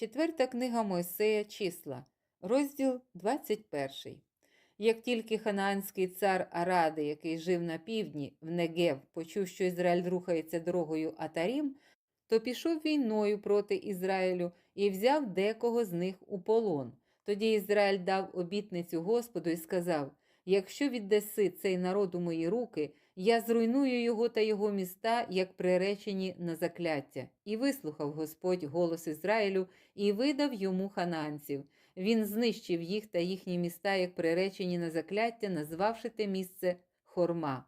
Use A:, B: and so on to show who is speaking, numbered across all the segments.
A: Четверта книга Мойсея числа, розділ 21. Як тільки ханаанський цар Аради, який жив на півдні, в Негев, почув, що Ізраїль рухається дорогою Атарім, то пішов війною проти Ізраїлю і взяв декого з них у полон. Тоді Ізраїль дав обітницю Господу і сказав: Якщо віддаси цей народ у мої руки, я зруйную його та його міста, як приречені на закляття. І вислухав Господь голос Ізраїлю і видав йому хананців. Він знищив їх та їхні міста, як приречені на закляття, назвавши те місце Хорма.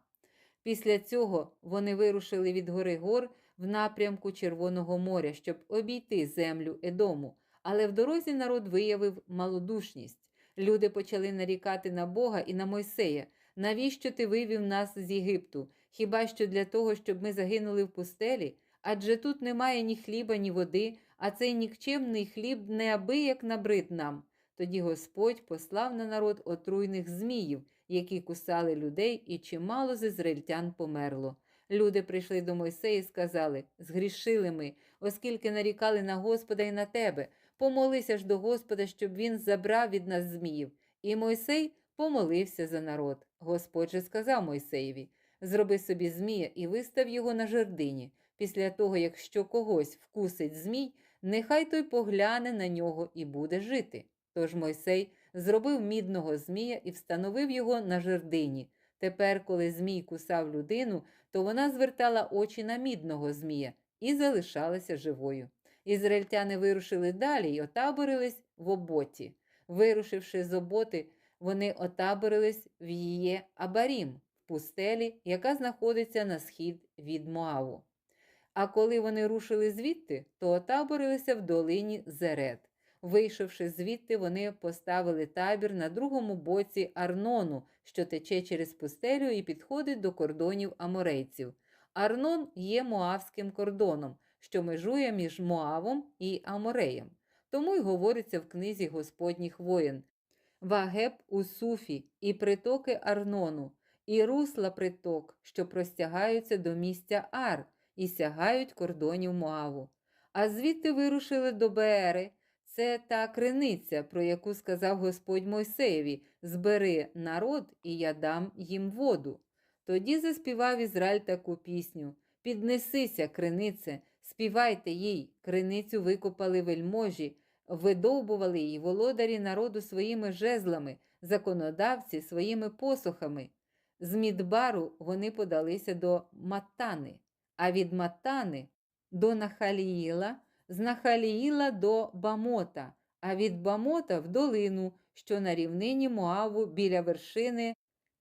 A: Після цього вони вирушили від гори гор в напрямку Червоного моря, щоб обійти землю Едому. Але в дорозі народ виявив малодушність. Люди почали нарікати на Бога і на Мойсея. Навіщо ти вивів нас з Єгипту? Хіба що для того, щоб ми загинули в пустелі? Адже тут немає ні хліба, ні води, а цей нікчемний хліб неабияк набрид нам. Тоді Господь послав на народ отруйних зміїв, які кусали людей, і чимало з ізраїльтян померло. Люди прийшли до Мойсея і сказали: Згрішили ми, оскільки нарікали на Господа і на тебе. Помолися ж до Господа, щоб він забрав від нас зміїв. І Мойсей помолився за народ. Господь же сказав Мойсеєві: Зроби собі змія і вистав його на жердині. Після того, якщо когось вкусить змій, нехай той погляне на нього і буде жити. Тож Мойсей зробив мідного змія і встановив його на жердині. Тепер, коли змій кусав людину, то вона звертала очі на мідного змія і залишалася живою. Ізраїльтяни вирушили далі і отаборились в оботі. Вирушивши з оботи, вони отаборились в її Абарім, в пустелі, яка знаходиться на схід від Моаву. А коли вони рушили звідти, то отаборилися в долині Зерет. Вийшовши звідти, вони поставили табір на другому боці Арнону, що тече через пустелю і підходить до кордонів аморейців. Арнон є Моавським кордоном, що межує між Моавом і Амореєм. Тому й говориться в книзі Господніх воєн. Вагеб у Суфі і притоки Арнону, і русла приток, що простягаються до місця Ар і сягають кордонів Моаву. А звідти вирушили до Беери. Це та криниця, про яку сказав Господь Мойсеєві: Збери народ, і я дам їм воду. Тоді заспівав Ізраїль таку пісню: Піднесися, кринице, співайте їй, криницю викопали вельможі, видовбували її володарі народу своїми жезлами, законодавці своїми посохами. З Мідбару вони подалися до Матани, а від Матани до Нахаліїла, з Нахаліїла до Бамота, а від Бамота в долину, що на рівнині Моаву біля вершини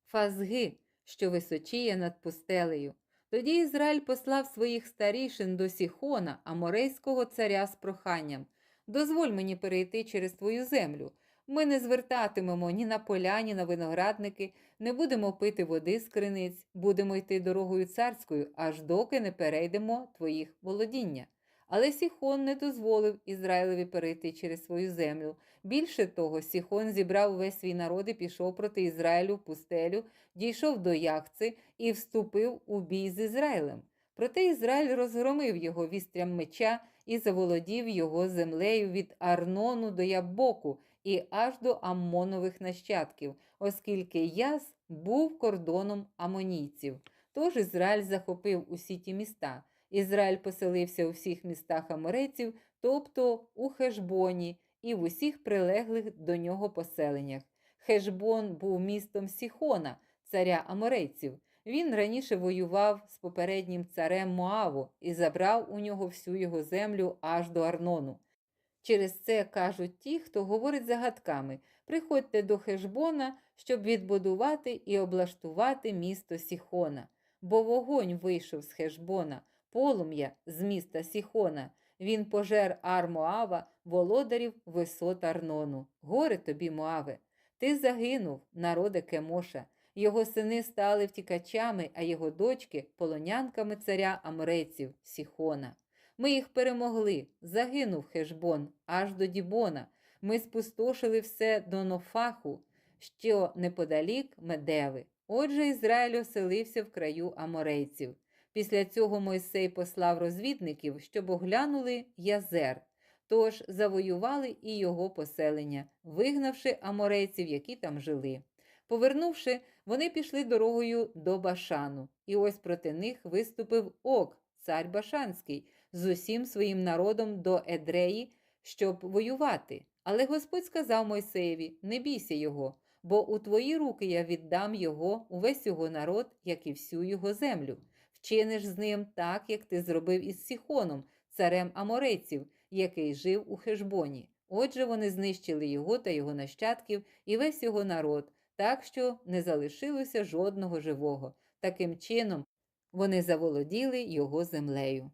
A: Фазги, що височіє над пустелею. Тоді Ізраїль послав своїх старішин до Сіхона, аморейського царя з проханням Дозволь мені перейти через твою землю. Ми не звертатимемо ні на поля, ні на виноградники, не будемо пити води з криниць, будемо йти дорогою царською, аж доки не перейдемо твоїх володіння. Але Сіхон не дозволив Ізраїлеві перейти через свою землю. Більше того, Сіхон зібрав весь свій народ і пішов проти Ізраїлю в пустелю, дійшов до Яхци і вступив у бій з Ізраїлем. Проте Ізраїль розгромив його вістрям меча і заволодів його землею від Арнону до Ябоку і аж до Аммонових нащадків, оскільки Яс був кордоном амонійців. Тож Ізраїль захопив усі ті міста. Ізраїль поселився у всіх містах аморейців, тобто у Хешбоні і в усіх прилеглих до нього поселеннях. Хешбон був містом Сіхона, царя аморейців. Він раніше воював з попереднім царем Моаву і забрав у нього всю його землю аж до Арнону. Через це кажуть ті, хто говорить загадками приходьте до Хешбона, щоб відбудувати і облаштувати місто Сіхона, бо вогонь вийшов з Хешбона, полум'я з міста Сіхона. Він пожер ар Моава, володарів висот Арнону. Горе тобі, Моаве! Ти загинув, народе Кемоша. Його сини стали втікачами, а його дочки полонянками царя Амреців Сіхона. Ми їх перемогли, загинув Хешбон аж до Дібона. Ми спустошили все до Нофаху, що неподалік Медеви. Отже, Ізраїль оселився в краю аморейців. Після цього Мойсей послав розвідників, щоб оглянули Язер. Тож завоювали і його поселення, вигнавши аморейців, які там жили. Повернувши, вони пішли дорогою до Башану, і ось проти них виступив Ок, цар Башанський, з усім своїм народом до Едреї, щоб воювати. Але Господь сказав Мойсеєві: Не бійся його, бо у твої руки я віддам його, увесь його народ, як і всю його землю. Вчиниш з ним так, як ти зробив із Сіхоном, царем Аморейців, який жив у Хешбоні. Отже, вони знищили його та його нащадків і весь його народ, так що не залишилося жодного живого. Таким чином вони заволоділи його землею.